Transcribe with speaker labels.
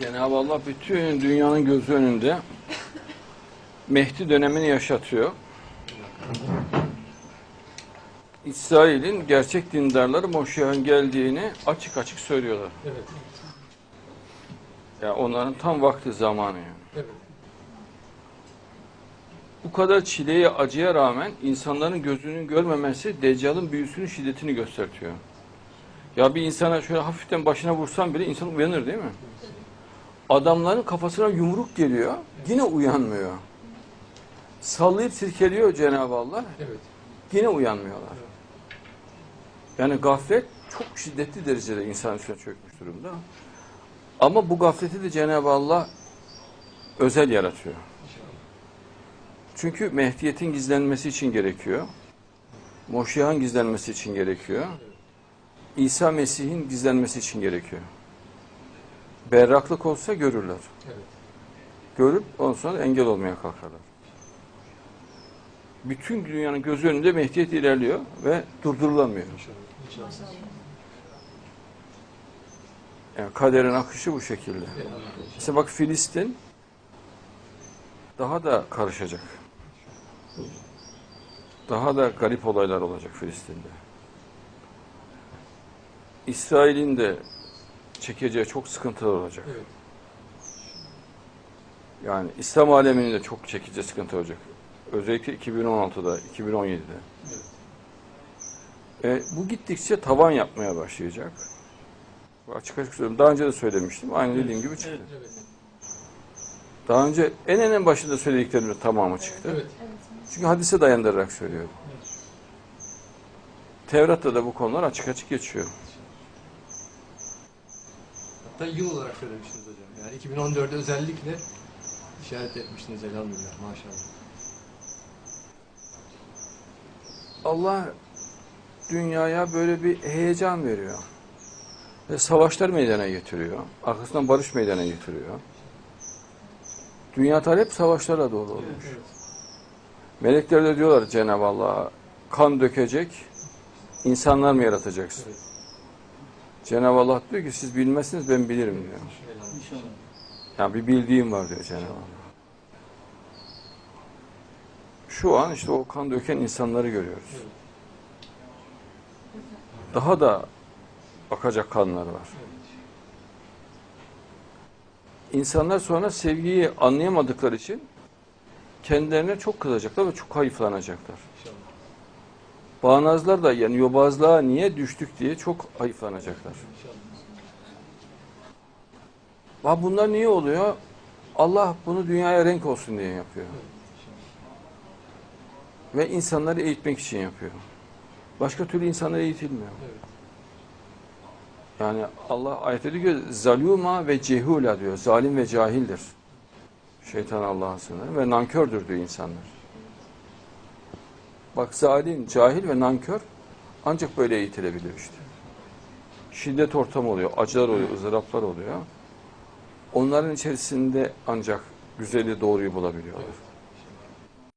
Speaker 1: Cenab-ı Allah bütün dünyanın gözü önünde Mehdi dönemini yaşatıyor. İsrail'in gerçek dindarları Moşe'nin geldiğini açık açık söylüyorlar.
Speaker 2: Evet.
Speaker 1: Yani onların tam vakti zamanı yani.
Speaker 2: Evet.
Speaker 1: Bu kadar çileye acıya rağmen insanların gözünün görmemesi Deccal'ın büyüsünün şiddetini gösteriyor. Ya bir insana şöyle hafiften başına vursan bile insan uyanır değil mi? Adamların kafasına yumruk geliyor, yine uyanmıyor. Sallayıp sirkeliyor Cenab-ı Allah,
Speaker 2: Evet.
Speaker 1: yine uyanmıyorlar. Yani gaflet çok şiddetli derecede insan üstüne çökmüş durumda. Ama bu gafleti de Cenab-ı Allah özel yaratıyor. Çünkü Mehdiyet'in gizlenmesi için gerekiyor. Moşiyah'ın gizlenmesi için gerekiyor. İsa Mesih'in gizlenmesi için gerekiyor. Berraklık olsa görürler.
Speaker 2: Evet.
Speaker 1: Görüp ondan sonra engel olmaya kalkarlar. Bütün dünyanın gözü önünde Mehdiyet ilerliyor ve durdurulamıyor.
Speaker 2: İnşallah. İnşallah.
Speaker 1: Yani kaderin akışı bu şekilde.
Speaker 2: Evet.
Speaker 1: Mesela bak Filistin daha da karışacak. Daha da garip olaylar olacak Filistin'de. İsrail'in de çekeceği çok sıkıntılar olacak.
Speaker 2: Evet.
Speaker 1: Yani İslam aleminin de çok çekeceği sıkıntı olacak. Özellikle 2016'da, 2017'de. E, bu gittikçe tavan yapmaya başlayacak. Açık açık söylüyorum. Daha önce de söylemiştim. Aynı dediğim gibi çıktı.
Speaker 2: Evet.
Speaker 1: Daha önce en en başında söylediklerimin tamamı çıktı.
Speaker 2: Evet.
Speaker 1: Çünkü hadise dayandırarak söylüyorum. Tevrat'ta da bu konular açık açık geçiyor.
Speaker 2: Hatta yıl olarak söylemiştiniz hocam. Yani 2014'de özellikle işaret etmiştiniz elhamdülillah maşallah.
Speaker 1: Allah dünyaya böyle bir heyecan veriyor. Ve savaşlar meydana getiriyor. Arkasından barış meydana getiriyor. Dünya tarih hep savaşlarla dolu olmuş.
Speaker 2: Evet.
Speaker 1: Melekler de diyorlar Cenab-ı Allah'a kan dökecek insanlar mı yaratacaksın?
Speaker 2: Evet.
Speaker 1: Cenab-ı Allah diyor ki siz bilmezsiniz ben bilirim diyor.
Speaker 2: Elhamdülillah.
Speaker 1: Yani bir bildiğim var diyor Cenab-ı Allah. Şu an işte o kan döken insanları görüyoruz. Daha da akacak kanlar var. İnsanlar sonra sevgiyi anlayamadıkları için kendilerine çok kızacaklar ve çok hayıflanacaklar.
Speaker 2: İnşallah.
Speaker 1: Bağnazlar da yani yobazlığa niye düştük diye çok hayıflanacaklar.
Speaker 2: İnşallah.
Speaker 1: Ha bunlar niye oluyor? Allah bunu dünyaya renk olsun diye yapıyor. Ve insanları eğitmek için yapıyor. Başka türlü insanlar eğitilmiyor. Yani Allah ayette diyor zaluma ve cehula diyor. Zalim ve cahildir. Şeytan Allah'a sınır ve nankördür diyor insanlar. Bak zalim, cahil ve nankör ancak böyle eğitilebiliyor işte. Şiddet ortamı oluyor, acılar oluyor, ızdıraplar oluyor. Onların içerisinde ancak güzeli doğruyu bulabiliyorlar.